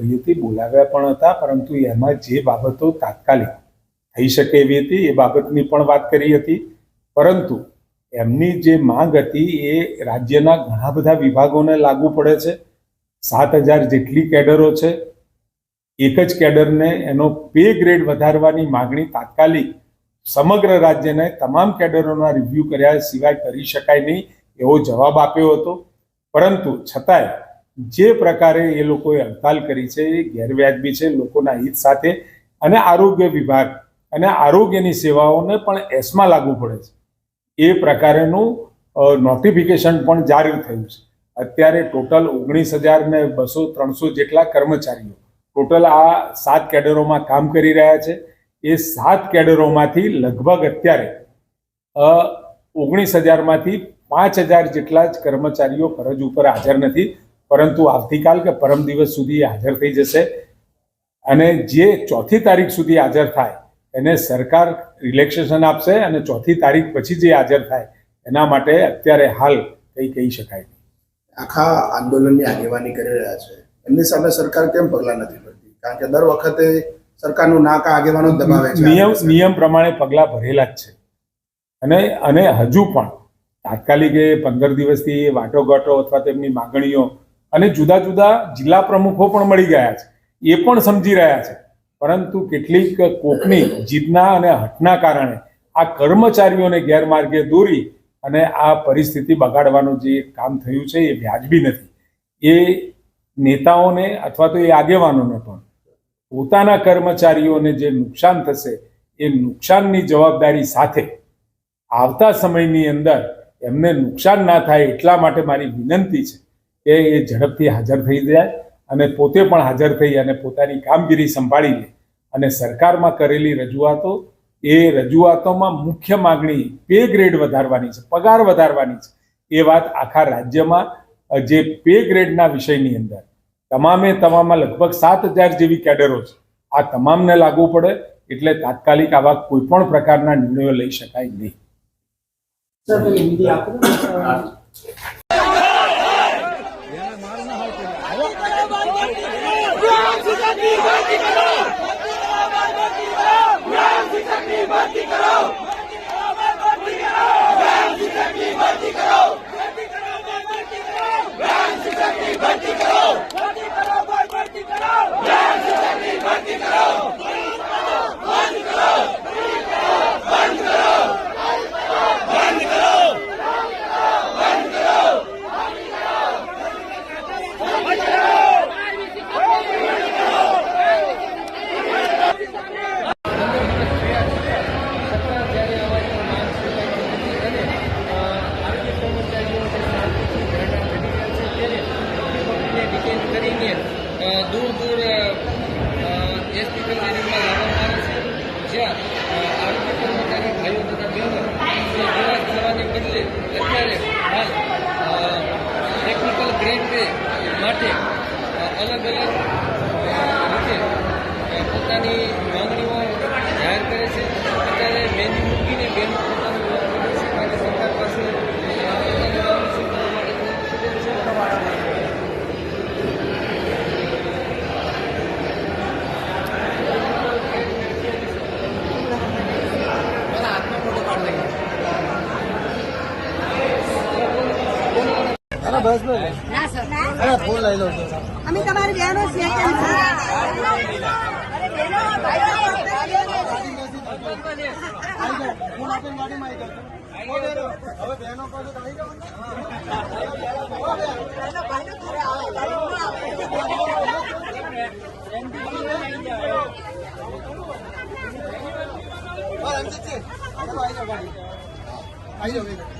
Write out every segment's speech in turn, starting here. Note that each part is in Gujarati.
કરી હતી, બોલાવ્યા પણ હતા, પરંતુ એમાં જે બાબતો તાત્કાલિક થઈ શકે એવી હતી, એ બાબતની પણ વાત કરી હતી. પરંતુ એમની જે માંગ હતી એ રાજ્યના ઘણા બધા વિભાગોને લાગુ પડે છે. સાત હજાર જેટલી કેડરો છે. એક જ કેડરને એનો પે ગ્રેડ વધારવાની માગણી તાત્કાલિક સમગ્ર રાજ્યને તમામ કેડરોના રિવ્યૂ કર્યા સિવાય કરી શકાય નહીં એવો જવાબ આપ્યો હતો. પરંતુ છતાંય જે પ્રકારે એ લોકોએ હડતાલ કરી છે, એ ગેરવ્યાજબી છે લોકોના હિત સાથે અને આરોગ્ય વિભાગ અને આરોગ્યની સેવાઓને પણ એસમાં લાગુ પડે છે. એ પ્રકારેનું નોટિફિકેશન પણ જારી થયું છે. અત્યારે ટોટલ ઓગણીસ હજાર ને બસો ત્રણસો જેટલા કર્મચારીઓ ટોટલ આ સાત કેડરોમાં કામ કરી રહ્યા છે. એ સાત કેડરોમાંથી લગભગ અત્યારે ઓગણીસ હજારમાંથી પાંચ હજાર જેટલા જ કર્મચારીઓ ફરજ ઉપર હાજર નથી. પરંતુ આવતીકાલ કે પરમ દિવસ સુધી હાજર થઈ જશે. અને જે ચોથી તારીખ સુધી હાજર થાય એને સરકાર રિલેક્સેશન આપશે અને ચોથી તારીખ પછી જે હાજર થાય એના માટે અત્યારે હાલ કંઈ કહી શકાય આખા આંદોલનની આગેવાની કરી રહ્યા છે. એમની સામે સરકાર કેમ પગલાં નથી ભરતી? કારણ કે દર વખતે સરકારનું નાક આગેવાનો દબાવે છે. નિયમ નિયમ પ્રમાણે પગલાં ભરેલા જ છે. અને અને હજુ પણ તાત્કાલિક એ પંદર દિવસથી વાટોઘાટો અથવા તેમની માગણીઓ અને જુદા જુદા જિલ્લા પ્રમુખો પણ મળી ગયા છે. એ પણ સમજી રહ્યા છે. પરંતુ કેટલીક કોકની જીતના અને હટના કારણે આ કર્મચારીઓને ગેરમાર્ગે દોરી અને આ પરિસ્થિતિ બગાડવાનું જે કામ થયું છે એ વ્યાજબી નથી. એ નેતાઓને અથવા તો એ આગેવાનોને પણ પોતાના કર્મચારીઓને જે નુકસાન થશે એ નુકસાનની જવાબદારી સાથે આવતા સમયની અંદર એમને નુકસાન ના થાય એટલા માટે મારી વિનંતી છે. કે એ ઝડપથી હાજર થઈ જાય અને પોતે પણ હાજર થઈ અને પોતાની કામગીરી સંભાળી લે. અને સરકારમાં કરેલી રજૂઆતો એ રજૂઆતોમાં મુખ્ય માગણી પે ગ્રેડ વધારવાની છે પગાર વધારવાની છે. એ વાત આખા રાજ્યમાં જે પે ગ્રેડના વિષયની અંદર તમામે તમામ લગભગ સાત હજાર જેવી કેડરો છે. આ તમામને લાગુ પડે એટલે તાત્કાલિક આવા કોઈ પણ પ્રકારના નિર્ણયો લઈ શકાય નહીં. સર પેલી વિધિ આપો ભરતી ડિટેન દૂર દૂર એસપી કચેરીમાં લાવવામાં આવે છે. જ્યાં આરોગ્ય કર્મચારીઓ ભાઈઓ તથા બહેનો જે નિરાશ થવાને બદલે અત્યારે હાલ ટેકનિકલ ગ્રેડ માટે અલગ અલગ રીતે પોતાની માંગણીઓ બસ બસ. ફોન લઈ લો અમે તમારે બહેનો છીએ હવે બહેનો પાસે આવી જાઓ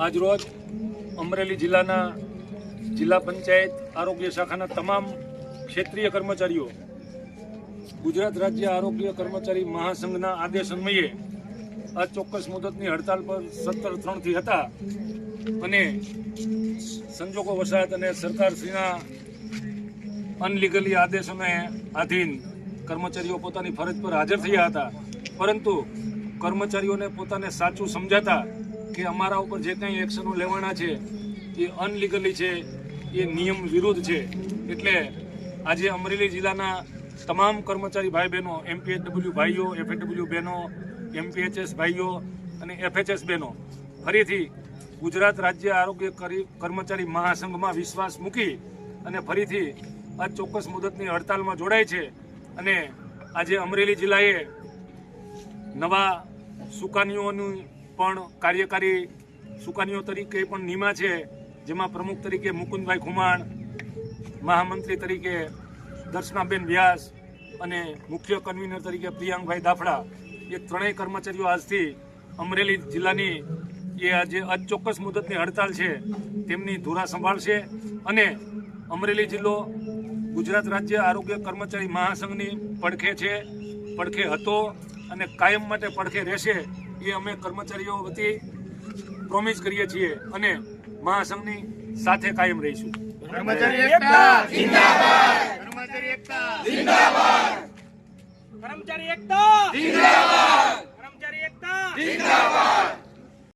આજ રોજ અમરેલી જિલ્લાના જિલ્લા પંચાયત આરોગ્ય શાખાના તમામ ક્ષેત્રીય કર્મચારીઓ, ગુજરાત રાજ્ય આરોગ્ય કર્મચારી મહાસંઘના આદેશ અન્વયે આ ચોક્કસ મુદતની હડતાલ પર સત્તર ત્રણથી હતા અને સંજોગો વસાત અને સરકારશ્રીના અનલીગલી આદેશોને આધીન કર્મચારીઓ પોતાની ફરજ પર હાજર થયા હતા. પરંતુ કર્મચારીઓને પોતાને સાચું સમજાતા કે અમારા ઉપર જે કંઈ એક્શનો લેવાના છે, એ અનલીગલી છે, એ નિયમ વિરુદ્ધ છે. એટલે આજે અમરેલી જિલ્લાના તમામ કર્મચારી ભાઈ બહેનો એમપીએચડબલ્યુ ભાઈઓ એફએડબલ્યુ બહેનો એમપીએચએસ ભાઈઓ અને એફએચએસ બહેનો, ફરીથી ગુજરાત રાજ્ય આરોગ્ય કરી- કર્મચારી મહાસંઘમાં વિશ્વાસ મૂકી અને ફરીથી આ ચોક્કસ મુદતની હડતાલમાં જોડાય છે અને આજે અમરેલી જિલ્લાએ નવા સુકાનીઓની પણ કાર્યકારી સુકાનીઓ તરીકે પણ નિમા છે, જેમાં પ્રમુખ તરીકે મુકુંદભાઈ ખુમાણ, મહામંત્રી તરીકે દર્શનાબેન વ્યાસ અને મુખ્ય કન્વીનર તરીકે પ્રિયાંકભાઈ દાફડા એ ત્રણેય કર્મચારીઓ આજથી અમરેલી જિલ્લાની એ આજે અચોક્કસ મુદતની હડતાલ છે, તેમની ધુરા સંભાળશે અને અમરેલી જિલ્લો ગુજરાત રાજ્ય આરોગ્ય કર્મચારી મહાસંઘની પડખે છે, પડખે હતો અને કાયમ માટે પડખે રહેશે એ અમે કર્મચારીઓ વતી પ્રોમિસ કરીએ છીએ અને મહાસંઘની સાથે કાયમ રહીશું. કર્મચારી એકતા, જિંદાબાદ. કર્મચારી એકતા, જિંદાબાદ. કર્મચારી એકતા કર્મચારી એકતા